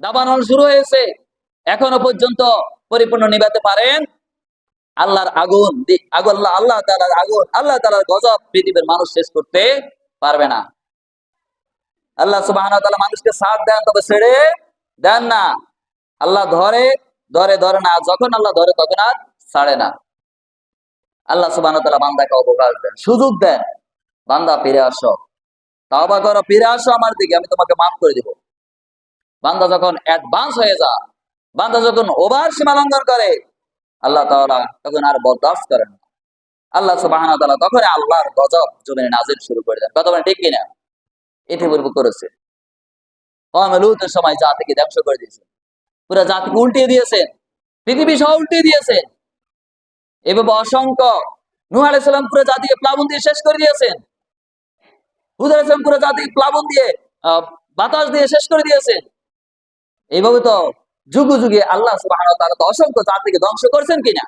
দাবানল শুরু হয়েছে। এখনও পর্যন্ত পরিপূর্ণ নিভাতে পারেন। আল্লাহর আগুন আল্লাহ আল্লাহ তালার আগুন, আল্লাহ তালার গজব পৃথিবীর মানুষ শেষ করতে পারবে না। আল্লাহ সুবাহ মানুষকে সাথ দেন, তবে ছেড়ে দেন না। আল্লাহ ধরে ধরে ধরে না। যখন আল্লাহ ধরে, তখন আর ছাড়ে না। আল্লাহ সুবাহ বান্দাকে অবকাশ দেন, সুযোগ দেন। বান্দা ফিরে আসো। তাওবা করো, ফিরে আসো আমার দিকে, আমি তোমাকে মাফ করে দিব। বান্দা যখন অ্যাডভান্স হয়ে যা বান্দা যখন ওভার সীমা লঙ্ঘন করে, আল্লাহ তাআলা তখন আর বরদাস্ত করেন আল্লাহ সুবহানাহু ওয়া তাআলা তখন আল্লাহর গজব জমিনে নাজিল শুরু করে দেন। কথা ঠিক কিনা? ইতিপূর্ব করেছে। কওমে লূতের সময় জাতিকে ধ্বংস করে দিয়েছে। পুরো জাতিকে উল্টিয়ে দিয়েছেন পৃথিবী সহ উল্টিয়ে দিয়েছেন এভাবে অসংখ্য নূহ আলাইহিস সালাম পুরো জাতিকে প্লাবন দিয়ে শেষ করে দিয়েছেন হুদ আলাইহিস সালাম পুরো জাতিকে প্লাবন দিয়ে বাতাস দিয়ে শেষ করে দিয়েছেন এইভাবে তো যুগ যুগে আল্লাহ তো অসংখ্য জাতিকে ধ্বংস করছেন কিনা?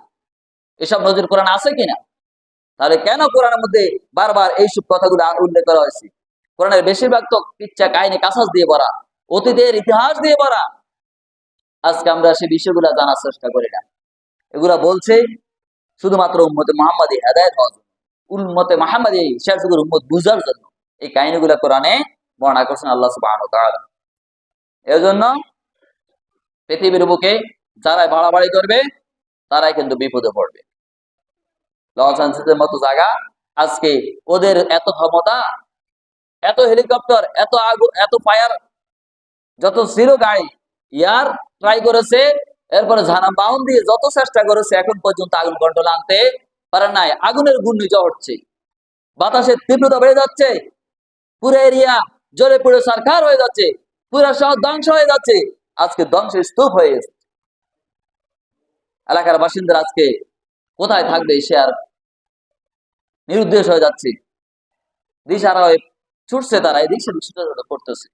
এসব নজর কোরআন আছে কিনা? তাহলে কেন কোরআনের মধ্যে বারবার এইসব কথাগুলো উল্লেখ করা হয়েছে? কোরআনের বেশিরভাগ তো পিচ্ছা কাহিনী কাসাস দিয়ে ভরা, অতীতের ইতিহাস দিয়ে ভরা। আজকে আমরা সেই বিষয়গুলো জানার চেষ্টা করি না। এগুলা বলছে শুধুমাত্র উম্মতে মোহাম্মদী হেদায়ত হওয়ার জন্য। উম্মতে মোহাম্মদী শেষ যুগের উম্মত বুঝার জন্য। এই কাহিনীগুলো কোরআনে বর্ণনা করছেন আল্লাহ সুবহানাহু ওয়া তাআলা। এর জন্য পৃথিবীর বুকে যারাই বাড়াবাড়ি করবে, তারাই কিন্তু বিপদে পড়বে। অ্যাঞ্জেলেসের মতো জায়গা। আজকে ওদের এত ক্ষমতা, এত হেলিকপ্টার, এত আগুন এত ফায়ার, যত ছিল গাড়ি, ইয়ার ট্রাই করেছে, এরপরে ঝানা বাউন দিয়ে যত চেষ্টা করেছে, এখন পর্যন্ত আগুন কন্ট্রোল আনতে পারে নাই। আগুনের ঘূর্ণিঝড় হচ্ছে। বাতাসের তীব্রতা বেড়ে যাচ্ছে। পুরো এরিয়া জ্বলে পুড়ে সরকার হয়ে যাচ্ছে। পুরো শহর ধ্বংস হয়ে যাচ্ছে। আজকে ধ্বংসের স্তূপ হয়ে গেছে। এলাকার বাসিন্দারা আজকে কোথায় থাকবে, সে আর নিরুদ্দেশ হয়ে যাচ্ছে। দিশারা হয়ে ছুটছে তারা, এই দিক সেদিক ছুটে ছুটে করতেছে।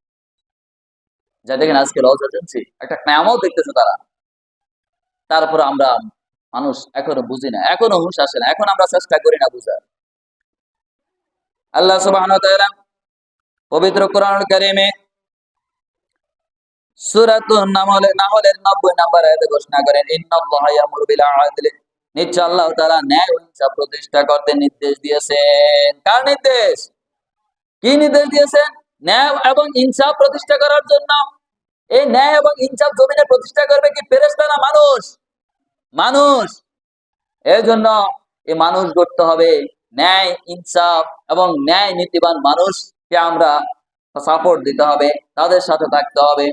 যা দেখেন আজকে লস এজেন্সি একটা নামও দেখতেছে তারা। তারপর আমরা মানুষ এখনও বুঝি না, এখনও হুঁশ আসে না, এখন আমরা চেষ্টা করি না বুঝার। আল্লাহ তাআলা পবিত্র কোরআন কারিমে সূরাতুন নামলে নাহলের 90 নম্বর আয়াতে ঘোষণা করেন, ইন্নাল্লাহা ইয়ামুরু বিল নিশ্চয় আল্লাহ তাআলা ন্যায় ইনসাফ প্রতিষ্ঠা করতে নির্দেশ দিয়েছেন। কার নির্দেশ? কি নির্দেশ দিয়েছেন? ন্যায় এবং ইনসাফ প্রতিষ্ঠা করার জন্য। এই ন্যায় এবং ইনসাফ জমিনে প্রতিষ্ঠা করবে কি ফেরেশতা না মানুষ? মানুষ। এর জন্য এই মানুষ গড়তে হবে ন্যায় ইনসাফ এবং ন্যায় নীতিবান মানুষকে আমরা সাপোর্ট দিতে হবে, তাদের সাথে থাকতে হবে।